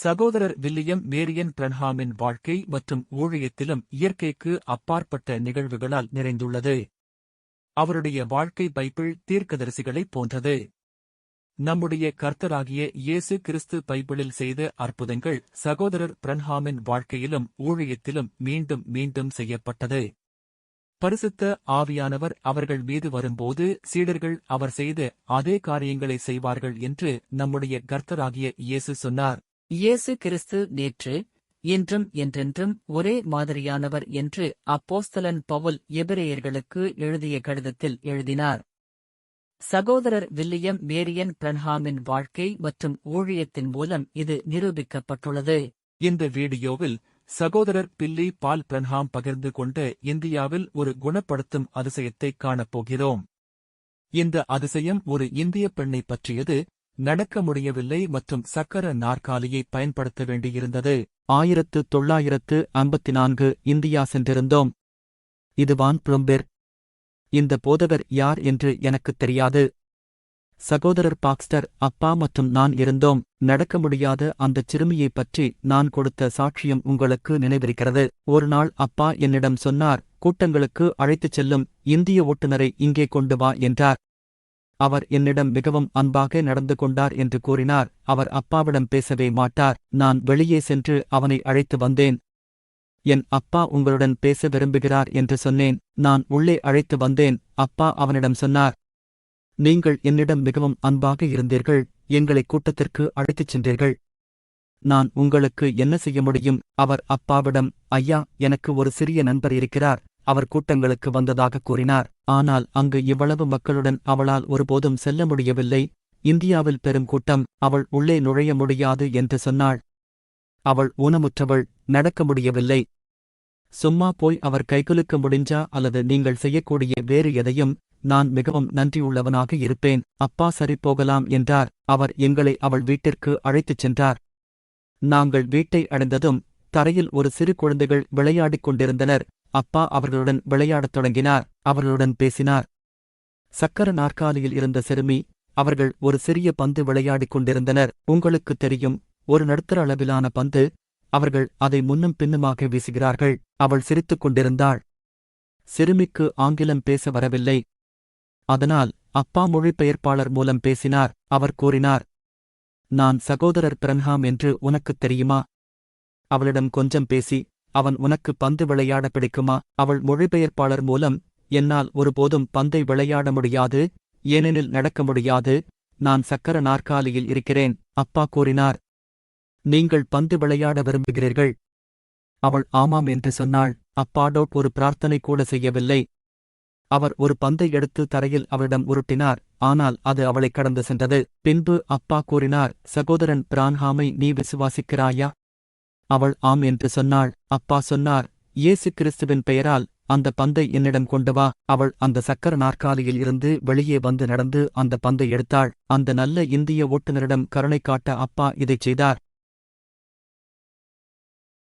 சகோதரர் William Marian பிரன்ஹாமின் வாழ்க்கை மற்றும் ஊழியத்திலும் இயற்கைக்கு அப்பாற்பட்ட நிகழ்வுகளால் நிறைந்துள்ளது. அவருடைய வாழ்க்கை பைபிள் தீர்க்கதரிசிகளைப் போன்றது. நம்முடைய கர்த்தராகிய இயேசு கிறிஸ்து பைபிளில் செய்த அற்புதங்கள் சகோதரர் பிரன்ஹாமின் வாழ்க்கையிலும் ஊழியத்திலும் மீண்டும் மீண்டும் செய்யப்பட்டது. பரிசுத்த ஆவியானவர் அவர்கள் மீது வரும்போது சீடர்கள் அவர் செய்த அதே காரியங்களை செய்வார்கள் என்று நம்முடைய கர்த்தராகிய இயேசு சொன்னார். இயேசு கிறிஸ்து நேற்று இன்றும் என்றென்றும் ஒரே மாதிரியானவர் என்று அப்போஸ்தலன் பவுல் எபிரேயர்களுக்கு எழுதிய கடிதத்தில் எழுதினார். சகோதரர் வில்லியம் மேரியன் பிரன்ஹாமின் வாழ்க்கை மற்றும் ஊழியத்தின் மூலம் இது நிரூபிக்கப்பட்டுள்ளது. இந்த வீடியோவில் சகோதரர் பில்லி பால் பிரன்ஹாம் பகிர்ந்து கொண்டு இந்தியாவில் ஒரு குணப்படுத்தும் அதிசயத்தைக் காணப்போகிறோம். இந்த அதிசயம் ஒரு இந்திய பெண்ணை பற்றியது நடக்க முடியவில்லை மற்றும் சக்கர நாற்காலியை பயன்படுத்த வேண்டியிருந்தது. ஆயிரத்து தொள்ளாயிரத்து ஐம்பத்தி நான்கு இந்தியா சென்றிருந்தோம். இது வான் புளம்பெர். இந்த போதகர் யார் என்று எனக்குத் தெரியாது. சகோதரர் பாக்ஸ்டர் அப்பா மற்றும் நான் இருந்தோம். நடக்க முடியாத அந்தச் சிறுமியைப் பற்றி நான் கொடுத்த சாட்சியம் உங்களுக்கு நினைவிருக்கிறது. ஒரு நாள் அப்பா என்னிடம் சொன்னார் கூட்டங்களுக்கு அழைத்துச் செல்லும் இந்திய ஓட்டுநரை இங்கே கொண்டு வா என்றார். அவர் என்னிடம் மிகவும் அன்பாக நடந்து கொண்டார் என்று கூறினார். அவர் அப்பாவிடம் பேசவே மாட்டார். நான் வெளியே சென்று அவனை அழைத்து வந்தேன். என் அப்பா உங்களுடன் பேச விரும்புகிறார் என்று சொன்னேன். நான் உள்ளே அழைத்து வந்தேன். அப்பா அவனிடம் சொன்னார். நீங்கள் என்னிடம் மிகவும் அன்பாக இருந்தீர்கள். எங்களை கூட்டத்திற்கு அழைத்துச் சென்றீர்கள். நான் உங்களுக்கு என்ன செய்ய முடியும்? அவர் அப்பாவிடம் ஐயா எனக்கு ஒரு சிறிய நண்பர் இருக்கிறார். அவர் கூட்டங்களுக்கு வந்ததாக கூறினார். ஆனால் அங்கு இவ்வளவு மக்களுடன் அவளால் ஒருபோதும் செல்ல முடியவில்லை. இந்தியாவில் பெரும் கூட்டம். அவள் உள்ளே நுழைய முடியாது என்று சொன்னாள். அவள் ஊனமுற்றவள். நடக்க முடியவில்லை. சும்மா போய் அவர் கைகுலுக்க முடிஞ்சா அல்லது நீங்கள் செய்யக்கூடிய வேறு எதையும் நான் மிகவும் நன்றியுள்ளவனாக இருப்பேன். அப்பா சரி போகலாம் என்றார். அவர் எங்களை அவள் வீட்டிற்கு அழைத்துச் சென்றார். நாங்கள் வீட்டை அடைந்ததும் தரையில் ஒரு சிறு குழந்தைகள் விளையாடிக் கொண்டிருந்தனர். அப்பா அவர்களுடன் விளையாடத் தொடங்கினார் அவர்களுடன் பேசினார். சக்கர நாற்காலியில் இருந்த சிறுமி அவர்கள் ஒரு சிறிய பந்து விளையாடிக் கொண்டிருந்தனர். உங்களுக்குத் தெரியும் ஒரு நடுத்தர அளவிலான பந்து அவர்கள் அதை முன்னும் பின்னுமாக வீசுகிறார்கள் அவள் சிரித்துக் கொண்டிருந்தாள். சிறுமிக்கு ஆங்கிலம் பேச வரவில்லை. அதனால் அப்பா மொழிபெயர்ப்பாளர் மூலம் பேசினார் அவர் கூறினார் நான் சகோதரர் பிரன்ஹாம் என்று உனக்குத் தெரியுமா? அவளிடம் கொஞ்சம் பேசி அவன் உனக்கு பந்து விளையாட பிடிக்குமா? அவள் மொழிபெயர்ப்பாளர் மூலம் என்னால் ஒருபோதும் பந்தை விளையாட முடியாது ஏனெனில் நடக்க முடியாது நான் சக்கர நாற்காலியில் இருக்கிறேன் அப்பா கூறினார். நீங்கள் பந்து விளையாட விரும்புகிறீர்கள். அவள் ஆமாம் என்று சொன்னாள். அப்பாடோட் ஒரு பிரார்த்தனை கூட செய்யவில்லை. அவர் ஒரு பந்தை எடுத்து தரையில் அவளிடம் உருட்டினார். ஆனால் அது அவளை கடந்து சென்றது. பின்பு அப்பா கூறினார் சகோதரன் பிரான்ஹாமை நீ விசுவாசிக்கிறாயா? அவள் ஆம் என்று சொன்னாள். அப்பா சொன்னார் இயேசு கிறிஸ்துவின் பெயரால் அந்த பந்தை என்னிடம் கொண்டு வா. அவள் அந்த சக்கர நாற்காலியில் இருந்து வெளியே வந்து நடந்து அந்த பந்தை எடுத்தாள். அந்த நல்ல இந்திய ஓட்டுநரிடம் கருணை காட்ட அப்பா இதைச் செய்தார்.